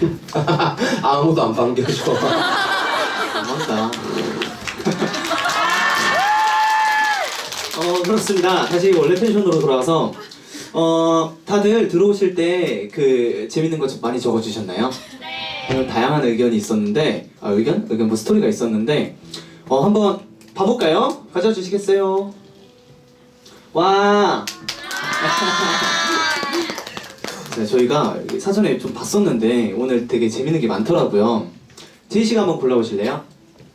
아무도 안 반겨줘. 너무한다. 어 그렇습니다. 다시 원래 텐션으로 돌아와서 어 다들 들어오실 때 그 재밌는 거 좀 많이 적어주셨나요? 네. 다양한 의견이 있었는데 아 의견? 의견 뭐 스토리가 있었는데 어 한번 봐볼까요? 가져주시겠어요? 와. 네, 저희가 사전에 좀 봤었는데 오늘 되게 재밌는 게 많더라고요. 제이 씨가 한번 골라보실래요?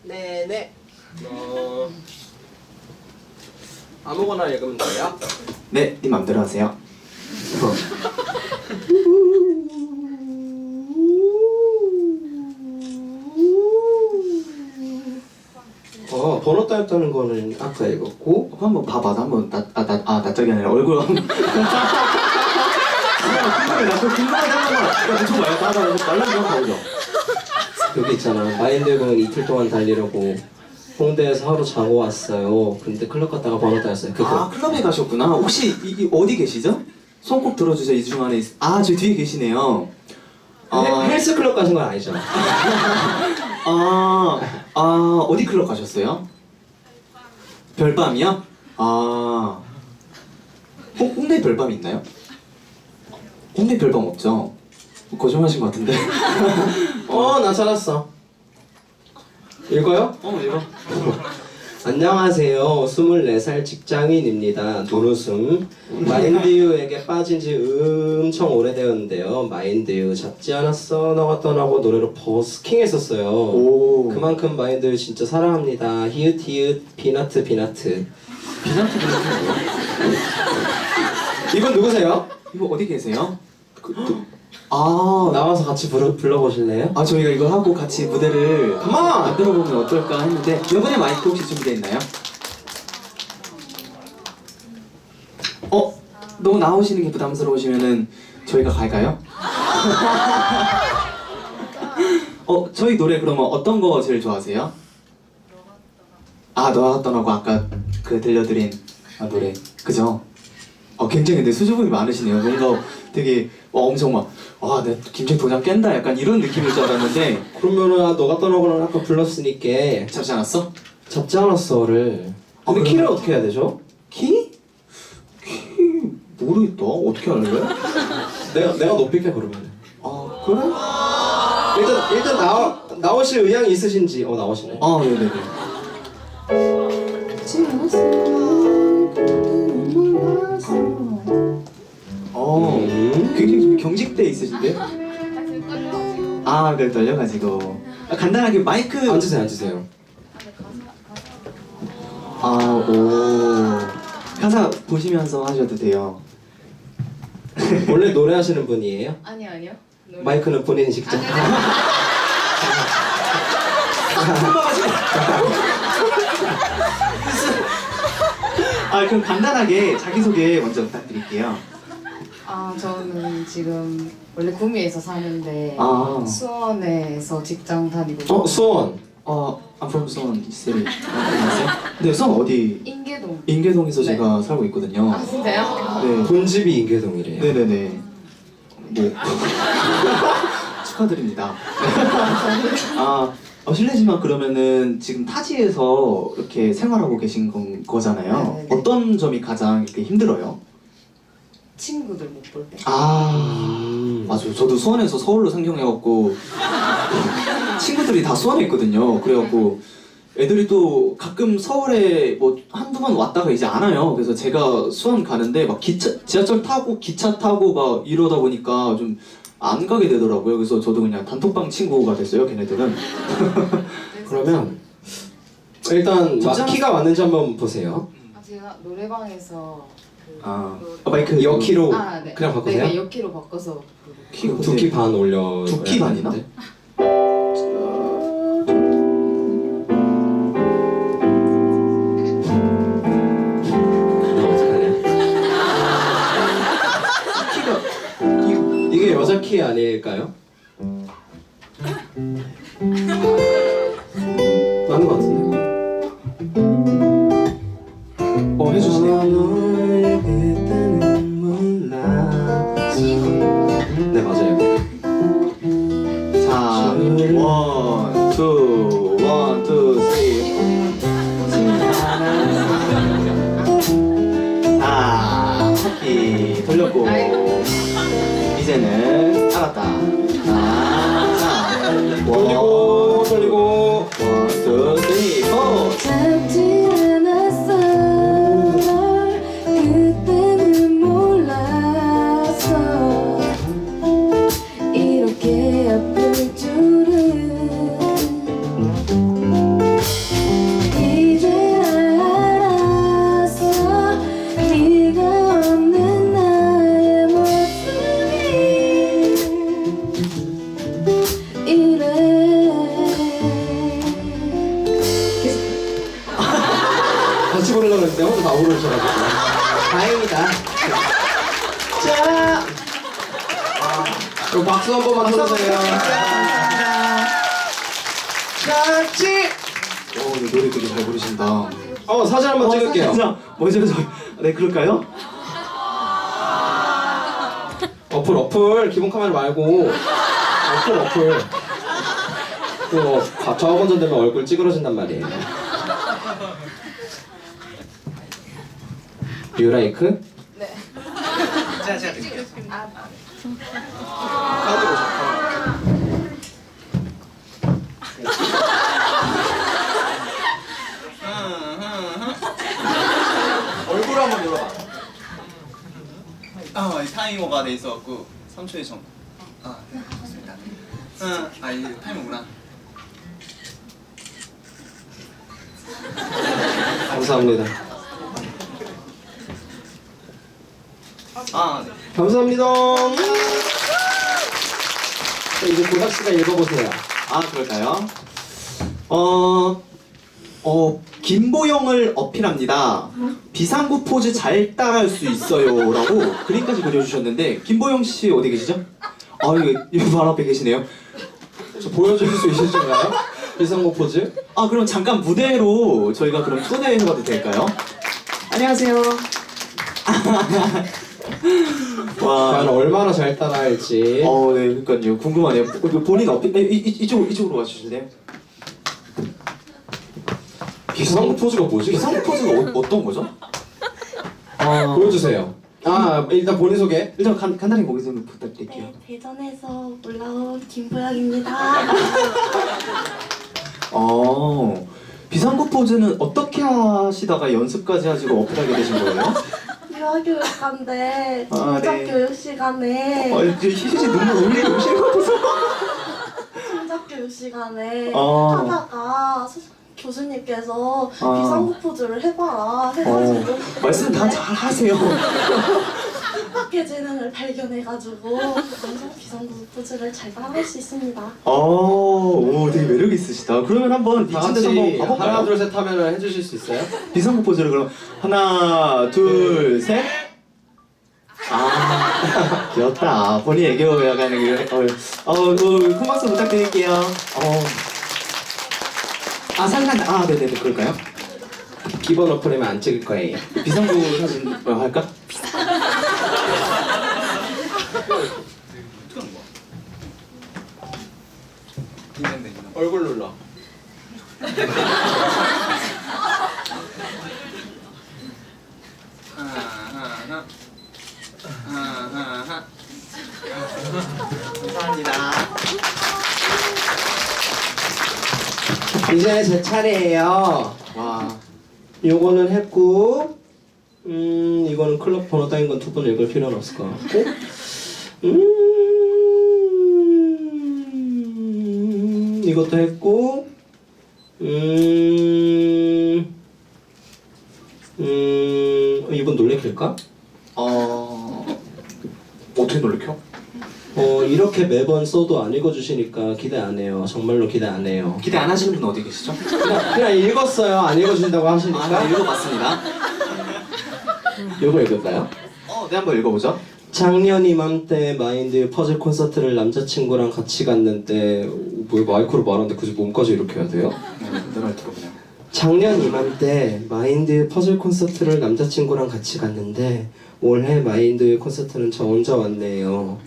네네. 어... 아무거나 읽으면 돼요? 네, 네 맘대로 하세요. 어 번호 따였다는 거는 아까 읽었고 한번 봐봐, 나 한번 나 아 나 아 낯짝이 아니라 얼굴 한번. 가보죠. 여기 있잖아 마인드군 이틀 동안 달리려고 홍대에서 하루 자고 왔어요. 근데 클럽 갔다가 번호 따였어요. 그거. 아 클럽에 가셨구나. 혹시 이, 이 어디 계시죠? 손꼭 들어주세요. 이중 안에 있... 아, 저 뒤에 계시네요. 아, 헬- 헬스 클럽 가신 건 아니죠? 아, 아 어디 클럽 가셨어요? 별밤이요? 아, 홍, 홍대 별밤 있나요? 홍대 별밤 없죠? 거짓말하신 것 같은데. 어 나 찾았어. 읽어요? 어, 이거. 안녕하세요. 24살 직장인입니다. 노루승. 마인드유에게 빠진 지 엄청 오래되었는데요. 마인드유 잡지 않았어. 너가 떠나고 노래로 버스킹 했었어요. 오. 그만큼 마인드유 진짜 사랑합니다. 히읗 히읗 비나트 비나트. 비상트 분이 이분 누구세요? 이거 어디 계세요? 그, 그, 아, 나와서 같이 불러, 불러보실래요? 아 저희가 이거 하고 같이 무대를 Come on! 만들어 보면 어떨까 했는데 이번에 마이크 혹시 준비되어 있나요? 어? 너무 나오시는 게 부담스러우시면은 저희가 갈까요? 어 저희 노래 그러면 어떤 거 제일 좋아하세요? 아 너가 떠나고 아까 그 들려드린 아, 노래 그죠? 어 굉장히 근데 수줍음이 많으시네요 뭔가 되게 어, 엄청 막 아 내 김치 도장 깬다 약간 이런 느낌일 줄 알았는데 그러면은 아, 너가 떠나고는 아까 불렀으니까 잡지 않았어? 잡지 않았어를. 근데 아, 키를 어떻게 해야 되죠? 키? 키 모르겠다 어떻게 알래? 내가 내가 높일게 그러면. 아 그래? 일단 일단 나와 나오실 의향이 있으신지 어 나오시네. 아 네네네 경직돼 있으신데? 아 그래 떨려가지고 아, 간단하게 마이크 앉으세요 앉으세요. 아 오 가사 보시면서 하셔도 돼요 원래 노래하시는 분이에요? 아니요 아니요 노래- 마이크는 본인이 직접. 아 그럼 간단하게 자기소개 먼저 부탁드릴게요 아 저는 지금 원래 구미에서 사는데 아. 수원에서 직장 다니고 어 수원. 어, I'm from 수원 city. 안녕하세요. 네, 수원 어디? 인계동 인계동에서 네. 제가 살고 있거든요. 아 진짜요? 네. 본집이 인계동이래요. 네네네. 뭐 축하드립니다. 아, 어, 실례지만 그러면은 지금 타지에서 이렇게 생활하고 계신 건, 거잖아요. 네네네. 어떤 점이 가장 이렇게 힘들어요? 친구들 못 볼 때. 아, 음. 맞아요. 저도 수원에서 서울로 상경해갖고 친구들이 다 수원에 있거든요. 그래갖고 애들이 또 가끔 서울에 뭐 한두 번 왔다가 이제 안 와요. 그래서 제가 수원 가는데 막 기차, 지하철 타고 기차 타고 막 이러다 보니까 좀 안 가게 되더라고요. 그래서 저도 그냥 단톡방 친구가 됐어요. 걔네들은. 그러면 일단 마, 진짜? 키가 맞는지 한번 보세요. 아 제가 노래방에서 그 아, 노래- 아, 마이크 여키로 아, 네. 그냥 바꾸세요? 네, 여키로 바꿔서. 키가 두키 반 올려. 두키 반이나? 키가 이 이게 여자 키 아닐까요? 같이. 오, 네, 노래 되게 잘 부르신다. 어 사진 한번 찍을게요. 자, 먼저 저, 네 그럴까요? 어플 어플. 기본 카메라 말고. 어플 어플. 그거 좌우건전 되면 얼굴 찌그러진단 말이에요. 뷰라이크? 네. 제가 제가 드릴게요 아, 가지고. 싶어 얼굴 한번 열어봐 아, 이 타이머가 돼 있어갖고 3초에 정. 아, 네, 좋습니다. 응, 아, 이 타이머구나. 감사합니다 아, 네. 감사합니다 자, 이제 고닥씨가 읽어보세요 아 그럴까요? 어, 어 김보영을 어필합니다. 비상구 포즈 잘 따라할 수 있어요 라고 그림까지 그려주셨는데 김보영 씨 어디 계시죠? 아 여기 바로 앞에 계시네요. 저 보여주실 수 있으신가요? 비상고 포즈? 아 그럼 잠깐 무대로 저희가 그럼 초대해봐도 될까요? 안녕하세요. 과연 와. 얼마나 잘 따라할지 어, 네, 그러니까요. 궁금하네요. 본- 본인 어필, 네, 이, 이, 이쪽 이쪽으로 와주실래요? 비상고 포즈가 뭐지? 비상구 포즈가 어, 어떤 거죠? 아, 보여주세요 아 일단 본인 소개 일단 간, 간단히 거기 좀 부탁드릴게요. 네, 대전에서 올라온 김보영입니다. 어, 비상구 포즈는 어떻게 하시다가 연습까지 하시고 어필하게 되신 거예요? 유아교육과인데 아, 네. 청작교육 시간에 어, 이제 희지 눈물 흘리기 오시는 것 같아서. 청작교육 시간에 아. 하다가 스- 교수님께서 아. 비상구 포즈를 해봐라 해가지고 어, 말씀 다 잘 하세요. 뜻밖의 재능을 발견해가지고 그래서 비상구 포즈를 잘 따라할 수 있습니다. 어, 오, 되게 매력 있으시다. 그러면 한번 다 한번 같이 가볼까요? 하나 둘셋 하면 해주실 수 있어요? 비상구 포즈를 그럼 하나, 둘, 셋. 아, 귀엽다. 본인 애교 약간 어, 어, 어, 큰 박수 부탁드릴게요. 어. 아, 상상, 아, 네네네, 그럴까요? 기본 어플이면 안 찍을 거예요. 비상구 사진 뭐 할까? 얼굴 눌러. 하나, 하나, 하나, 이제 제 차례예요 와, 요거는 했고 음 이거는 클럽 번호 따인 건두 번 읽을 필요는 없을 것 같고 음 이것도 했고 음, 음 이건 놀래킬까? 어, 어떻게 놀래켜? 어 이렇게 매번 써도 안 읽어주시니까 기대 안 해요 정말로 기대 안 해요 기대 안 하시는 분 어디 계시죠? 그냥, 그냥 읽었어요 안 읽어주신다고 아, 하시니까 네, 읽어봤습니다. 요거 읽을까요? 어, 네, 한번 읽어보죠. 작년 이맘때 마인드 퍼즐 콘서트를 남자친구랑 같이 갔는데 뭐 마이크로 말하는데 굳이 몸까지 이렇게 해야 돼요? 네, 내말 들어 그냥. 작년 이맘때 마인드 퍼즐 콘서트를 남자친구랑 같이 갔는데 올해 마인드 콘서트는 저 혼자 왔네요.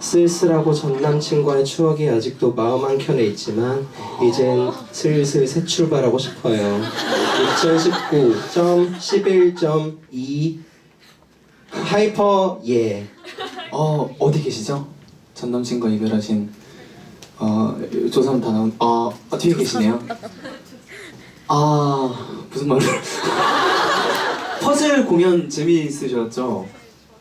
쓸쓸하고 전 남친과의 추억이 아직도 마음 한켠에 있지만 이젠 슬슬 새 출발하고 싶어요. 2019.11.2 하이퍼 예. 어 어디 계시죠? 전 남친과 이별하신 어 조선 다 나온 아, 아 뒤에 계시네요. 아 무슨 말을 퍼즐 공연 재미있으셨죠?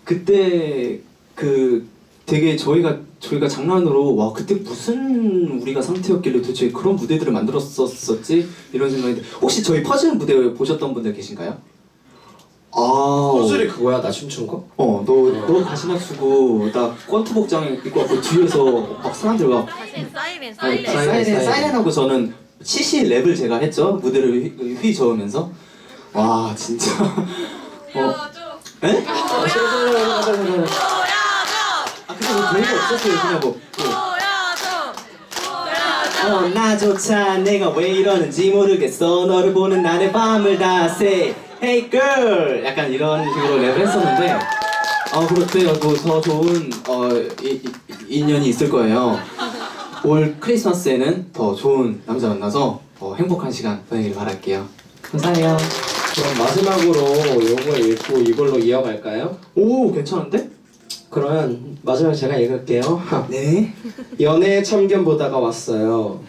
그때 그 되게 저희가 저희가 장난으로 와 그때 무슨 우리가 상태였길래 도대체 그런 무대들을 만들었었지 이런 생각인데 혹시 저희 퍼즐 무대 보셨던 분들 계신가요? 아 호줄이 그거야 나 춤춘 거? 어, 너, 너 가시나 쓰고, 나 권투 복장 입고 왔고, 뒤에서 막 사람들 막, 사이렌 아니, 사이렌 사이렌, 사이렌, 사이렌. 사이렌하고 저는 CC 랩을 제가 했죠. 무대를 휘, 휘 저으면서. 와, 진짜. 어, 에? 아, 별거 없었어요. 그냥 뭐. 뭐. 어, 나조차 내가 왜 이러는지 모르겠어. 너를 보는 날의 밤을 다 say, hey girl. 약간 이런 식으로 랩을 했었는데, 어, 그렇대요. 뭐더 좋은, 어, 이, 이, 인연이 있을 거예요. 올 크리스마스에는 더 좋은 남자 만나서 어, 행복한 시간 보내길 바랄게요. 감사해요. 그럼 마지막으로 요거 읽고 이걸로 이어갈까요? 오, 괜찮은데? 그러면 마지막 제가 읽을게요. 네. 연애 참견 보다가 왔어요.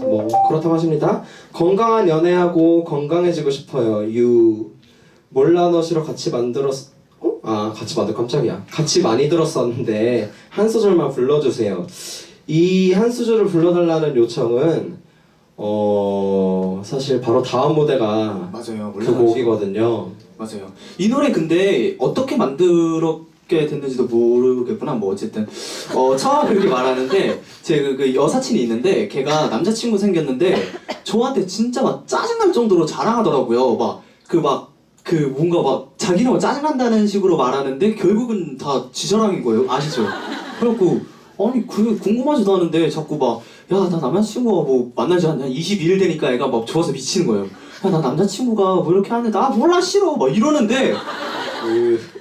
뭐 그렇다고 하십니다. 건강한 연애하고 건강해지고 싶어요. 유 몰라 너시로 같이 만들었 어? 아 같이 만들 깜짝이야. 같이 많이 들었었는데 한 소절만 불러주세요. 이 한 소절을 불러달라는 요청은 어 사실 바로 다음 무대가 맞아요. 그 곡이거든요. 맞아요. 이 노래 근데 어떻게 만들 었게 됐는지도 모르겠구나. 뭐 어쨌든 어 처음 그렇게 말하는데 제그 그 여사친이 있는데 걔가 남자친구 생겼는데 저한테 진짜 막 짜증날 정도로 자랑하더라고요. 막 그 막그 뭔가 막 자기는 막 짜증난다는 식으로 말하는데 결국은 다 지자랑인 거예요. 아시죠? 그래갖고 아니 그 궁금하지도 않은데 자꾸 막 야 나 남자친구가 뭐 만난 지한 22일 되니까 애가 막 좋아서 미치는 거예요. 야 나 남자친구가 뭐 이렇게 하는데 나 몰라 싫어 막 이러는데 그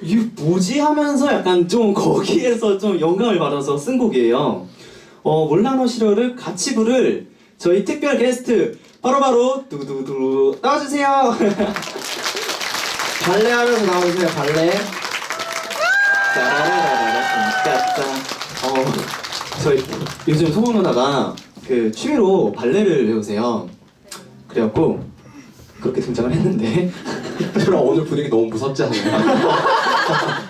이게 뭐지 하면서 약간 좀 거기에서 좀 영감을 받아서 쓴 곡이에요. 어 몰라노 시로를 같이 부를 저희 특별 게스트 바로바로 두두두 나와주세요. 발레 하면서 나오세요. 발레. 따라라라라 어 저희 요즘 소문 누나가 그 취미로 발레를 배우세요. 그래갖고 그렇게 등장을 했는데 그럼 오늘 분위기 너무 무섭지 않아요?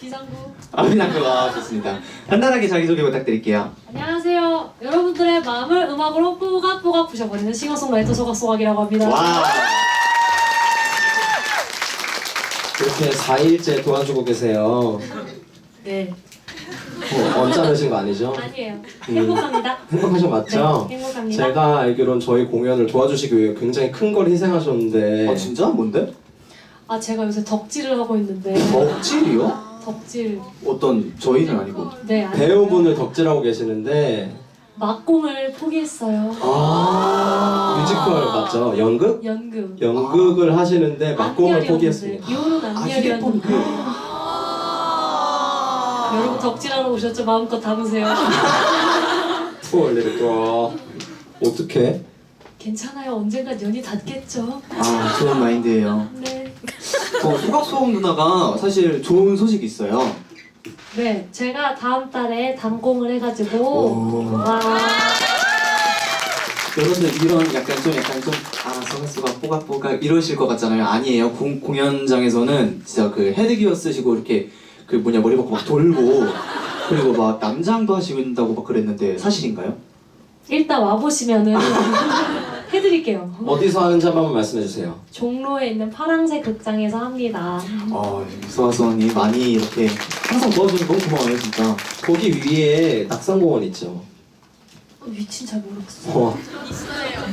비상구. 아미나 그거 좋습니다. 간단하게 자기소개 부탁드릴게요. 안녕하세요. 여러분들의 마음을 음악으로 뽀각뽀각 부셔버리는 싱어송라이터 소각소각이라고 합니다. 와. 이렇게 4일째 도와주고 계세요. 네. 어, 언짢으신 거 아니죠? 아니에요. 행복합니다. 행복하신 거 맞죠? 네, 행복합니다. 제가 알기로는 저희 공연을 도와주시기 위해 굉장히 큰 걸 희생하셨는데 아 진짜 뭔데? 아 제가 요새 덕질을 하고 있는데 덕질이요? 덕질 어떤 저희는 아니고. 네 아니, 배우분을 덕질하고 계시는데 막공을 포기했어요. 아 뮤지컬 맞죠? 연극? 연극. 연극을 하시는데 막공을 안열이었는데, 포기했습니다. 아 안열이었는데 휴대폰 여러분 덕질하러 오셨죠? 마음껏 담으세요. 푸얼리를 또 어떻게? 괜찮아요. 언젠간 연이 닿겠죠. 아 좋은 마인드예요. 네. 어, 소각소음 누나가 사실 좋은 소식이 있어요. 네, 제가 다음 달에 단공을 해가지고 오. 와 여러분들 이런 약간 좀 약간 좀아 소각소가 뽀각뽀각 이러실 것 같잖아요. 아니에요. 공, 공연장에서는 진짜 그 헤드기어 쓰시고 이렇게 그 뭐냐 머리 벗고 막 돌고 그리고 막 남장도 하신다고 막 그랬는데 사실인가요? 일단 와 보시면은 해드릴게요. 어디서 하는지 한 번만 말씀해 주세요. 종로에 있는 파랑새 극장에서 합니다. 어, 소아소원이 많이 이렇게 항상 도와주셔서 너무 고마워요, 진짜. 거기 위에 낙산공원 있죠. 어, 위치는 잘 모르겠어. 어,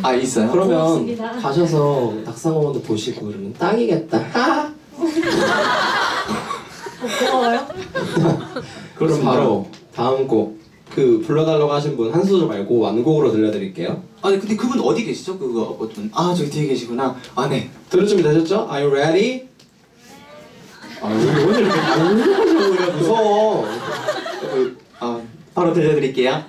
아, 있어요? 그러면 고맙습니다. 가셔서 낙산공원도 보시고 그러면 땅이겠다. 고마워요. 그럼. 바로 다음 곡. 그 불러달라고 하신 분 한 소절 말고 완곡으로 들려드릴게요. 아니, 근데 그분 어디 계시죠? 그거 어떤, 아, 저기 뒤에 계시구나. 아, 네. 들을 준비 되셨죠? Are you ready? 아, 왜 오늘 이렇게 무서워. 그, 아, 바로 들려드릴게요.